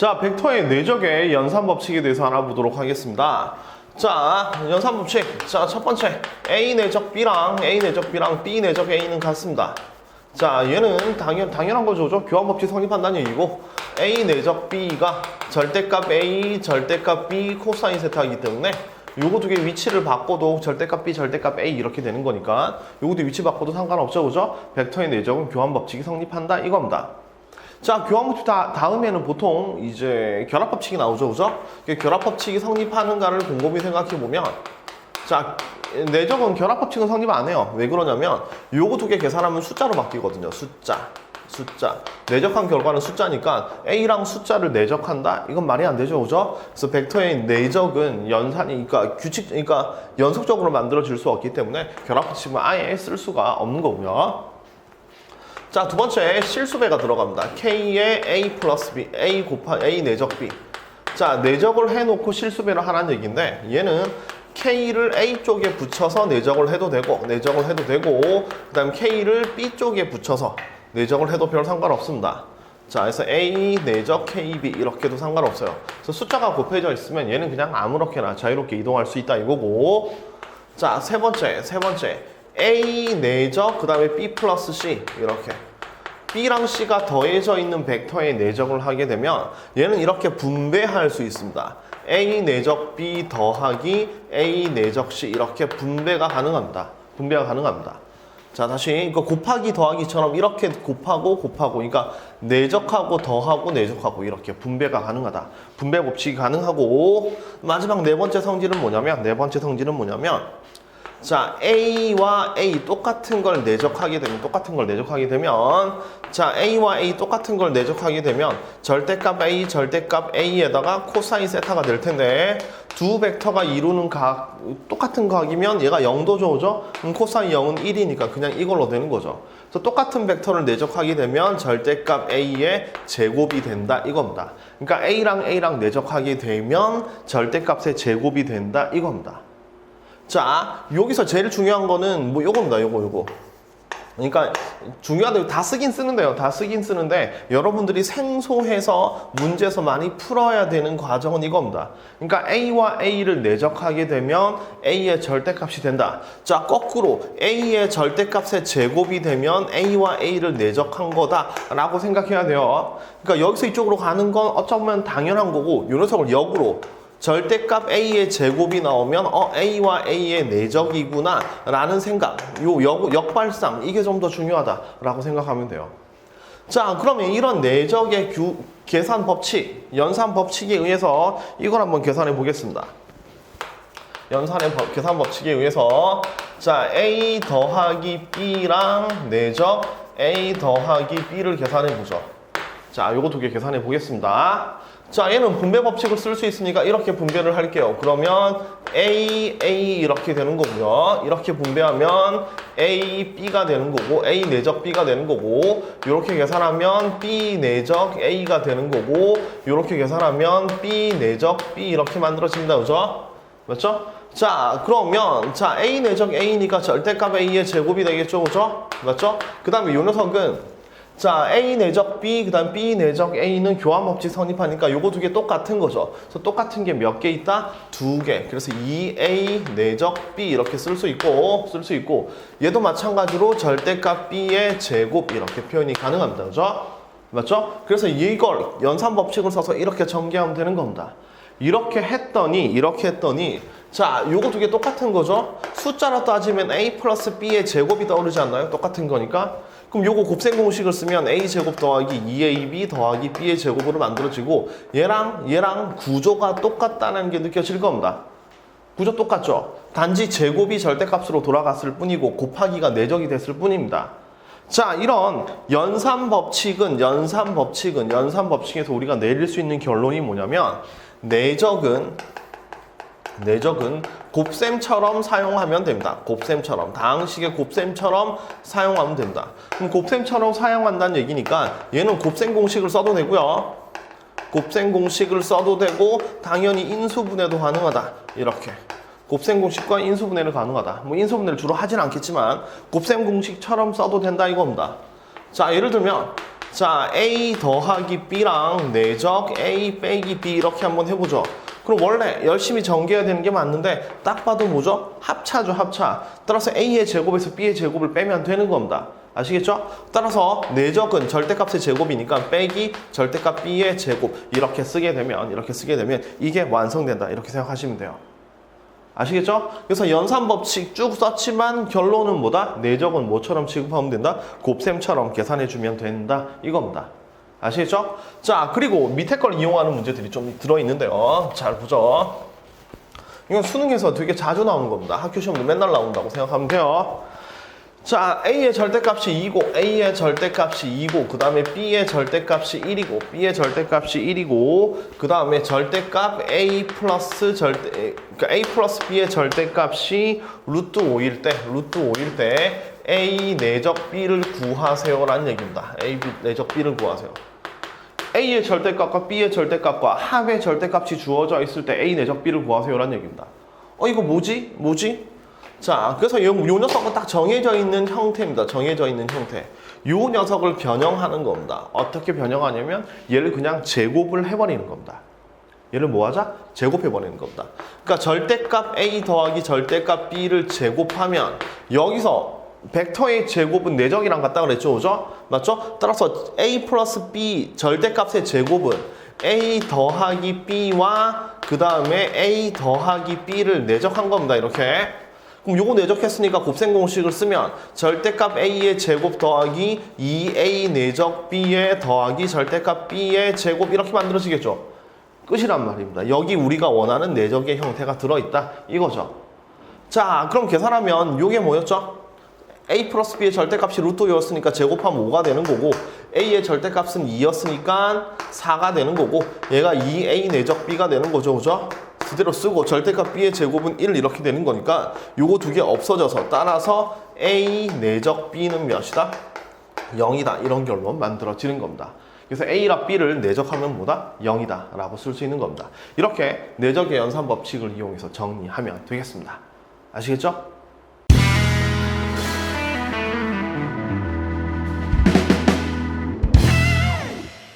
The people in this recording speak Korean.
자, 벡터의 내적의 연산 법칙에 대해서 알아보도록 하겠습니다. 자, 연산 법칙. 자, 첫 번째. A 내적 B랑 A 내적 B랑 B 내적 A는 같습니다. 자, 얘는 당연, 당연한 거죠. 그죠? 교환 법칙 성립한다는 얘기고, A 내적 B가 절대값 A, 절대값 B, 코사인 세타이기 때문에 요거 두 개 위치를 바꿔도 절대값 B, 절대값 A 이렇게 되는 거니까 요것도 위치 바꿔도 상관없죠. 그죠? 벡터의 내적은 교환 법칙이 성립한다 이겁니다. 자, 교환법칙 다, 다음에는 보통 이제 결합법칙이 나오죠, 그죠? 그 결합법칙이 성립하는가를 곰곰이 생각해보면, 자, 내적은 결합법칙은 성립 안 해요. 왜 그러냐면, 요거 두 개 계산하면 숫자로 바뀌거든요, 숫자. 숫자. 내적한 결과는 숫자니까 A랑 숫자를 내적한다? 이건 말이 안 되죠, 그죠? 그래서 벡터의 내적은 연산이, 그러니까 규칙, 그러니까 연속적으로 만들어질 수 없기 때문에 결합법칙은 아예 쓸 수가 없는 거고요. 자, 두 번째 실수배가 들어갑니다. K에 A 플러스 B, A 곱하 A 내적 B. 자, 내적을 해놓고 실수배를 하라는 얘기인데 얘는 K를 A 쪽에 붙여서 내적을 해도 되고 내적을 해도 되고 그 다음 K를 B 쪽에 붙여서 내적을 해도 별 상관없습니다. 자, 그래서 A 내적 KB 이렇게도 상관없어요. 그래서 숫자가 곱해져 있으면 얘는 그냥 아무렇게나 자유롭게 이동할 수 있다 이거고 자, 세 번째, 세 번째. A 내적, 그 다음에 B 플러스 C. 이렇게. B랑 C가 더해져 있는 벡터의 내적을 하게 되면 얘는 이렇게 분배할 수 있습니다. A 내적 B 더하기 A 내적 C. 이렇게 분배가 가능합니다. 분배가 가능합니다. 자, 다시 이거 곱하기 더하기처럼 이렇게 곱하고 곱하고 그러니까 내적하고 더하고 내적하고 이렇게 분배가 가능하다. 분배 법칙이 가능하고 마지막 네 번째 성질은 뭐냐면 네 번째 성질은 뭐냐면 자, A와 A 똑같은 걸 내적하게 되면 똑같은 걸 내적하게 되면 자, A와 A 똑같은 걸 내적하게 되면 절대값 A, 절대값 A에다가 코사인 세타가 될 텐데 두 벡터가 이루는 각 똑같은 각이면 얘가 0도죠, 그죠? 그럼 코사인 0은 1이니까 그냥 이걸로 되는 거죠. 그래서 똑같은 벡터를 내적하게 되면 절대값 A의 제곱이 된다 이겁니다. 그러니까 A랑 A랑 내적하게 되면 절대값의 제곱이 된다 이겁니다. 자, 여기서 제일 중요한 거는 뭐 요겁니다. 요거 요거. 그러니까 중요한데 다 쓰긴 쓰는데요. 다 쓰긴 쓰는데 여러분들이 생소해서 문제에서 많이 풀어야 되는 과정은 이겁니다. 그러니까 A와 A를 내적하게 되면 A의 절대값이 된다. 자, 거꾸로 A의 절대값의 제곱이 되면 A와 A를 내적한 거다라고 생각해야 돼요. 그러니까 여기서 이쪽으로 가는 건 어쩌면 당연한 거고 요 녀석을 역으로 절대값 A의 제곱이 나오면 어 A와 A의 내적이구나 라는 생각 요 역, 역발상 이게 좀 더 중요하다 라고 생각하면 돼요. 자 그러면 이런 내적의 규, 계산 법칙 연산 법칙에 의해서 이걸 한번 계산해 보겠습니다. 연산의 법, 계산 법칙에 의해서 자 A 더하기 B랑 내적 A 더하기 B를 계산해 보죠 자 요거 두 개 계산해 보겠습니다 자, 얘는 분배 법칙을 쓸 수 있으니까 이렇게 분배를 할게요. 그러면 A, A 이렇게 되는 거고요. 이렇게 분배하면 A, B가 되는 거고, A 내적 B가 되는 거고, 이렇게 계산하면 B 내적 A가 되는 거고, 이렇게 계산하면 B 내적 B 이렇게 만들어진다, 그죠? 맞죠? 자, 그러면, 자, A 내적 A니까 절대값 A의 제곱이 되겠죠, 그죠? 맞죠? 그 다음에 이 녀석은 자, A 내적 B, 그 다음 B 내적 A는 교환 법칙 성립하니까 요거 두 개 똑같은 거죠. 그래서 똑같은 게 몇 개 있다? 두 개. 그래서 2A 내적 B 이렇게 쓸 수 있고, 쓸 수 있고, 얘도 마찬가지로 절대값 B의 제곱 이렇게 표현이 가능합니다. 그죠? 맞죠? 그래서 이걸 연산 법칙을 써서 이렇게 전개하면 되는 겁니다. 이렇게 했더니, 이렇게 했더니, 자, 요거 두 개 똑같은 거죠? 숫자로 따지면 A 플러스 B의 제곱이 떠오르지 않나요? 똑같은 거니까. 그럼 요거 곱셈 공식을 쓰면 A 제곱 더하기 2AB 더하기 B의 제곱으로 만들어지고 얘랑 얘랑 구조가 똑같다는 게 느껴질 겁니다. 구조 똑같죠? 단지 제곱이 절대값으로 돌아갔을 뿐이고 곱하기가 내적이 됐을 뿐입니다. 자, 이런 연산 법칙은 연산 법칙은 연산 법칙에서 우리가 내릴 수 있는 결론이 뭐냐면 내적은 내적은 곱셈처럼 사용하면 됩니다. 곱셈처럼 다항식의 곱셈처럼 사용하면 됩니다. 그럼 곱셈처럼 사용한다는 얘기니까 얘는 곱셈 공식을 써도 되고요. 곱셈 공식을 써도 되고 당연히 인수분해도 가능하다. 이렇게. 곱셈 공식과 인수분해를 가능하다. 뭐 인수분해를 주로 하진 않겠지만 곱셈 공식처럼 써도 된다 이겁니다. 자, 예를 들면 자, A 더하기 B랑 내적 A 빼기 B 이렇게 한번 해보죠. 그럼 원래 열심히 전개해야 되는 게 맞는데 딱 봐도 뭐죠? 합차죠, 합차. 따라서 A의 제곱에서 B의 제곱을 빼면 되는 겁니다. 아시겠죠? 따라서 내적은 절대값의 제곱이니까 빼기 절대값 B의 제곱 이렇게 쓰게 되면 이렇게 쓰게 되면 이게 완성된다 이렇게 생각하시면 돼요. 아시겠죠? 그래서 연산 법칙 쭉 썼지만 결론은 뭐다? 내적은 뭐처럼 취급하면 된다? 곱셈처럼 계산해 주면 된다 이겁니다. 아시겠죠? 자 그리고 밑에 걸 이용하는 문제들이 좀 들어있는데요. 잘 보죠. 이건 수능에서 되게 자주 나오는 겁니다. 학교 시험도 맨날 나온다고 생각하면 돼요. 자, A의 절대값이 2고, A의 절대값이 2고, 그 다음에 B의 절대값이 1이고, B의 절대값이 1이고, 그 다음에 절대값 A 플러스 절대, 그러니까 A 플러스 B의 절대값이 루트 5일 때, 루트 5일 때 A 내적 B를 구하세요라는 얘기입니다. A 내적 B를 구하세요. A의 절대값과 B의 절대값과 합의 절대값이 주어져 있을 때 A 내적 B를 구하세요 라는 얘기입니다. 어, 이거 뭐지? 뭐지? 자, 그래서 요, 요 녀석은 딱 정해져 있는 형태입니다. 정해져 있는 형태. 요 녀석을 변형하는 겁니다. 어떻게 변형하냐면 얘를 그냥 제곱을 해버리는 겁니다. 얘를 뭐 하자? 제곱해버리는 겁니다. 그러니까 절대값 A 더하기 절대값 B를 제곱하면 여기서 벡터의 제곱은 내적이랑 같다 그랬죠, 그죠? 맞죠? 따라서 A 플러스 B 절대값의 제곱은 A 더하기 B와 그 다음에 A 더하기 B를 내적한 겁니다, 이렇게. 그럼 요거 내적했으니까 곱셈 공식을 쓰면 절대값 A의 제곱 더하기 2A 내적 B의 더하기 절대값 B의 제곱 이렇게 만들어지겠죠. 끝이란 말입니다. 여기 우리가 원하는 내적의 형태가 들어있다 이거죠. 자 그럼 계산하면 요게 뭐였죠? A 플러스 B의 절대값이 루트 5였으니까 제곱하면 5가 되는 거고 A의 절대값은 2였으니까 4가 되는 거고 얘가 2A 내적 B가 되는 거죠 그죠? 그대로 쓰고 절대값 B의 제곱은 1 이렇게 되는 거니까 요거 두 개 없어져서 따라서 A 내적 B는 몇이다? 0이다 이런 결론 만들어지는 겁니다. 그래서 A랑 B를 내적하면 뭐다? 0이다 라고 쓸 수 있는 겁니다. 이렇게 내적의 연산 법칙을 이용해서 정리하면 되겠습니다. 아시겠죠?